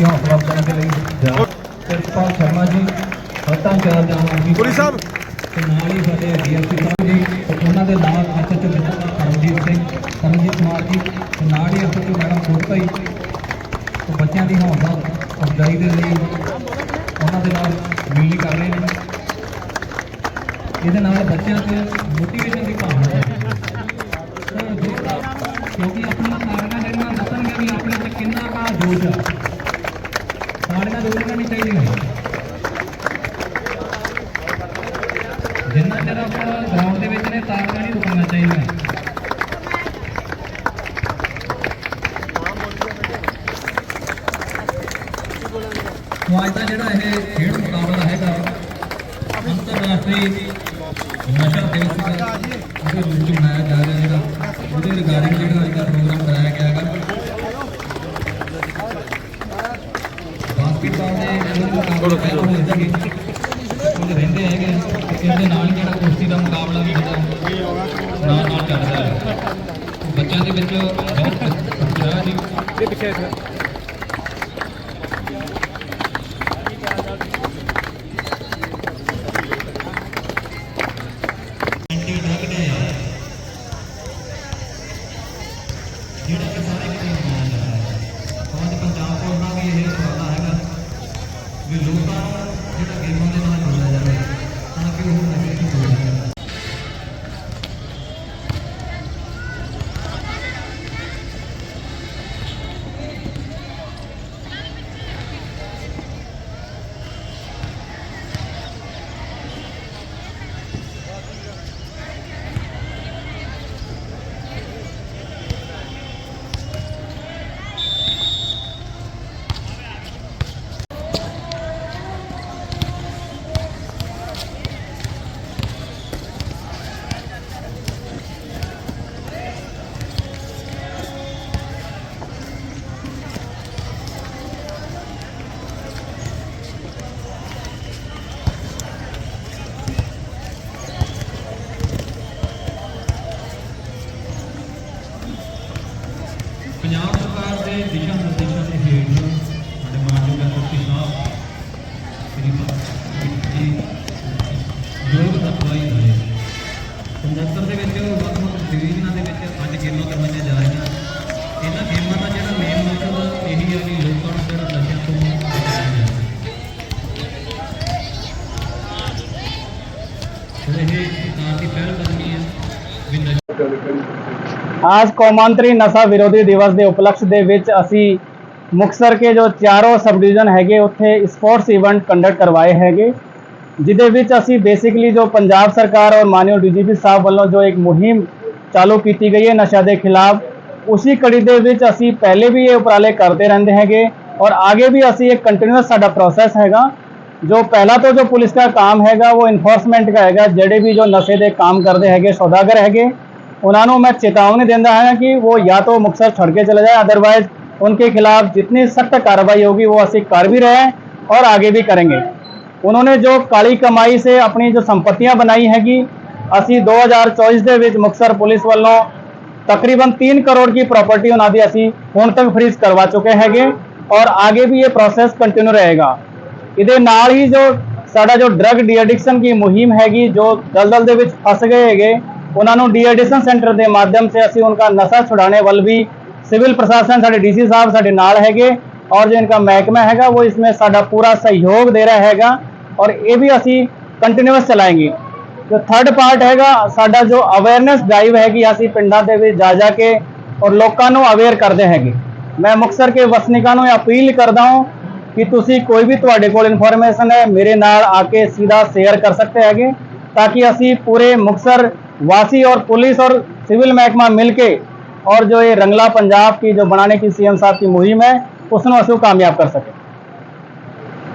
ਦੀ ਹੌਸਲਾ ਅਫਜ਼ਾਈ ਦੇ ਲਈ। ਪ੍ਰਿੰਸੀਪਲ ਸ਼ਰਮਾ ਜੀ ਹੱਤਾਂ ਚਾਰ ਜਾਣਾ ਜੀ। ਪੁਲਿਸ ਸਾਹਿਬ। ਤੇ ਨਾਲ ਹੀ ਸਾਡੇ ਡੀਐਸਪੀ ਸਾਹਿਬ ਜੀ ਉਹਨਾਂ ਦੇ ਨਾਲ ਐਸਐਚਓ ਮਿੱਤਰ ਕਰਮਜੀਤ ਸਿੰਘ ਕਰਮਜੀਤ ਕੁਮਾਰ ਜੀ ਤੇ ਨਾਲ ਹੀ ਐਸਐਚਓ ਮੈਡਮ ਕੋਟ ਭਾਈ ਤੇ ਬੱਚਿਆਂ ਦੀ ਹੌਸਲਾ ਅਫਜ਼ਾਈ ਦੇ ਲਈ ਉਹਨਾਂ ਦੇ ਨਾਲ ਮਿਲਣੀ ਕਰ ਰਹੇ ਨੇ। ਇਹਦੇ ਨਾਲ ਬੱਚਿਆਂ 'ਚ ਮੋਟੀਵੇਸ਼ਨ ਦੀ ਭਾਵਨਾ ਹੈ। ਕਿਉਂਕਿ ਆਪਣੀਆਂ ਨਹੀਂ ਚਾਹੀਦੀਆਂ ਜਿੰਨਾ ਚਿਰ ਆਪਾਂ ਗਰਾਊਂਡ ਦੇ ਵਿੱਚ ਨੇ ਤਾਕਤਾਂ ਨਹੀਂ ਰੁਕਣਾ ਚਾਹੀਦਾ ਸੋ ਅੱਜ ਦਾ ਜਿਹੜਾ ਇਹ ਖੇਡ ਮੁਕਾਬਲਾ ਹੈਗਾ, ਅੰਤਰਰਾਸ਼ਟਰੀ ਨਸ਼ਾ ਦਿਵਸ ਦਾ ਰੂਪ ਚ ਮਨਾਇਆ ਜਾ ਰਿਹਾ ਹੈਗਾ ਉਹਦੇ ਰਿਗਾਰਡਿੰਗ ਜਿਹੜਾ ਅੱਜ ਦਾ ਪ੍ਰੋਗਰਾਮ ਕਰਾਇਆ ਗਿਆ ਹੈਗਾ ਬਾਸਕਟਬਾਲ ਦੇ ਜਿਹੜੇ ਮੁਕਾਬਲੇ ਪਹਿਲਾਂ ਹੋਏ ਸੀਗੇ ਕੁਝ ਰਹਿੰਦੇ ਹੈਗੇ ਤੇ ਇਹਦੇ ਨਾਲ ਹੀ ਜਿਹੜਾ ਕੁਸ਼ਤੀ ਦਾ ਮੁਕਾਬਲਾ ਵੀ ਜਿਹੜਾ ਨਾਲ ਨਾਲ ਚੱਲਦਾ ਹੈ ਬੱਚਿਆਂ ਦੇ ਵਿੱਚ ਬਹੁਤ ਉਤਸ਼ਾਹ ਜੀ ਇਹ ਪਿੱਛੇ ਐਂਟੀ ਡਰਗ ਡੇ ਆ ਜਿਹੜਾ ਕਿ ਸਾਰੇ ਕਿਤੇ ਮਨਾਇਆ ਜਾ ਰਿਹਾ ਹੈ ਅੱਜ ਪੰਜਾਬ ਪੁਲਿਸ ਦਾ ਵੀ ਇਹ ਉਪਰਾਲਾ ਹੈਗਾ ਵੀ ਲੋਕਾਂ ਪੰਜਾਬ ਸਰਕਾਰ ਦੇ ਦਿਸ਼ਾ ਨਿਰਦੇਸ਼ਾਂ ਦੇ ਹੇਠ ਸਾਡੇ ਮਾਨਯੋਗ ਐਸਪੀ ਸਾਹਿਬ, ਸ੍ਰੀ ਜੀ, ਯੋਗ ਅਗਵਾਈ ਹੋਏ ਪੰਜਤਰ ਦੇ ਵਿੱਚ ਵੱਖ ਵੱਖ ਡਿਵੀਜ਼ਨਾਂ ਦੇ ਵਿੱਚ ਅੱਜ ਗੇਮਾਂ ਕਰਵਾਈਆਂ ਜਾ ਰਹੀਆਂ ਇਹਨਾਂ ਗੇਮਾਂ ਦਾ ਜਿਹੜਾ ਮੇਨ ਮਕਸਦ ਇਹੀ ਹੈ ਕਿ ਲੋਕਾਂ ਨੂੰ ਜਿਹੜਾ ਨਸ਼ਿਆਂ ਤੋਂ ਬਚਾਇਆ ਜਾਵੇ ਸੋ ਇਹ ਸਰਕਾਰ ਦੀ ਪਹਿਲ ਕਦਮੀ ਹੈ, ਵੀ ਨਸ਼ੇ आज ਕੌਮਾਂਤਰੀ ਨਸ਼ਾ ਵਿਰੋਧੀ ਦਿਵਸ ਦੇ ਉਪਲਕਸ਼ ਦੇ ਵਿੱਚ ਅਸੀਂ ਮੁਕਤਸਰ ਕੇ ਜੋ ਚਾਰੋਂ ਸਬ ਡਿਵੀਜ਼ਨ ਹੈਗੇ ਉੱਥੇ ਸਪੋਰਟਸ ਇਵੈਂਟ ਕੰਡਕਟ ਕਰਵਾਏ ਹੈਗੇ ਜਿਹਦੇ ਵਿੱਚ ਅਸੀਂ ਬੇਸਿਕਲੀ ਜੋ ਪੰਜਾਬ ਸਰਕਾਰ ਔਰ ਮਾਨਯੋਗ ਡੀਜੀਪੀ ਸਾਹਿਬ ਵੱਲੋਂ ਜੋ ਇੱਕ ਮੁਹਿੰਮ ਚਾਲੂ ਕੀਤੀ ਗਈ ਹੈ ਨਸ਼ਾ ਦੇ ਖਿਲਾਫ ਉਸੇ ਕੜੀ ਦੇ ਵਿੱਚ ਅਸੀਂ ਪਹਿਲੇ ਵੀ ਇਹ ਉਪਰਾਲੇ ਕਰਦੇ ਰਹਿੰਦੇ ਹੈਗੇ ਔਰ ਆਗੇ ਵੀ ਅਸੀਂ ਇੱਕ ਕੰਟੀਨਿਊਸ ਸਾਡਾ ਪ੍ਰੋਸੈਸ ਹੈਗਾ ਜੋ ਪਹਿਲਾ तो जो पुलिस का काम हैगा वो इन्फोर्समेंट का हैगा ਜਿਹੜੇ ਵੀ ਜੋ ਨਸ਼ੇ ਦੇ ਕੰਮ ਕਰਦੇ ਹੈਗੇ ਸੌਦਾਗਰ ਹੈਗੇ उन्होंने मैं चेतावनी देता है कि वो या तो ਤਾਂ ਮੁਕਸਰ ਛੱਡ ਕੇ ਚਲੇ अदरवाइज़ उनके खिलाफ जितनी सख्त कार्रवाई होगी, वो ਅਸੀਂ कर भी रहे हैं और आगे भी करेंगे। उन्होंने जो काली कमाई से अपनी जो संपत्तियाँ बनाई ਹੈਗੀ ਅਸੀਂ 2024 ਦੇ ਵਿੱਚ ਮੁਕਸਰ पुलिस वालों तकरीबन तीन करोड़ की प्रॉपर्टी उन्होंने असी हूँ तक फ्रीज करवा चुके हैं और आगे भी ये प्रोसेस कंटिन्यू रहेगा। ये ही जो साड़ा जो ड्रग डी एडिक्शन की मुहिम हैगी, जो दलदल के फस गए है ਉਹਨਾਂ ਨੂੰ ਡੀਐਡੀਸ਼ਨ ਸੈਂਟਰ ਦੇ ਮਾਧਿਅਮ ਸੇ ਅਸੀਂ ਉਹਨਾਂ ਦਾ ਨਸ਼ਾ ਛੁਡਾने वाल भी सिविल प्रशासन ਸਾਡੇ ਡੀਸੀ ਸਾਹਿਬ ਸਾਡੇ ਨਾਲ ਹੈਗੇ ਔਰ ਜੋ ਇਨਕਾ ਮਹਿਕਮਾ ਹੈਗਾ ਉਹ ਇਸ ਵਿੱਚ ਸਾਡਾ ਪੂਰਾ ਸਹਿਯੋਗ ਦੇ ਰਿਹਾ ਹੈਗਾ ਔਰ ਇਹ ਵੀ ਅਸੀਂ ਕੰਟੀਨਿਊਸ ਚਲਾएंगे ਜੋ ਥਰਡ ਪਾਰਟ ਹੈਗਾ, ਸਾਡਾ ਜੋ ਅਵੇਅਰਨੈਸ ਡਰਾਈਵ ਹੈਗੀ, ਅਸੀਂ ਪਿੰਡਾਂ ਦੇ ਵਿੱਚ ਜਾ ਜਾ ਕੇ ਔਰ ਲੋਕਾਂ ਨੂੰ ਅਵੇਅਰ ਕਰਦੇ ਹੈਗੇ। ਮੈਂ ਮੁਕਸਰ ਕੇ ਵਸਨੀਕਾਂ ਨੂੰ ਅਪੀਲ ਕਰਦਾ ਹਾਂ ਕਿ ਤੁਸੀਂ ਕੋਈ ਵੀ ਤੁਹਾਡੇ ਕੋਲ ਇਨਫੋਰਮੇਸ਼ਨ ਹੈ, ਮੇਰੇ ਨਾਲ ਆ ਕੇ ਸਿੱਧਾ ਸ਼ੇਅਰ ਕਰ ਸਕਦੇ ਹੈਗੇ, ਤਾਂ ਕਿ ਅਸੀਂ ਪੂਰੇ ਮੁਕਸਰ वासी और पुलिस और सिविल महकमा मिलके और जो ये रंगला पंजाब की जो बनाने की सीएम साहब की मुहिम है उसमें असू कामयाब कर सके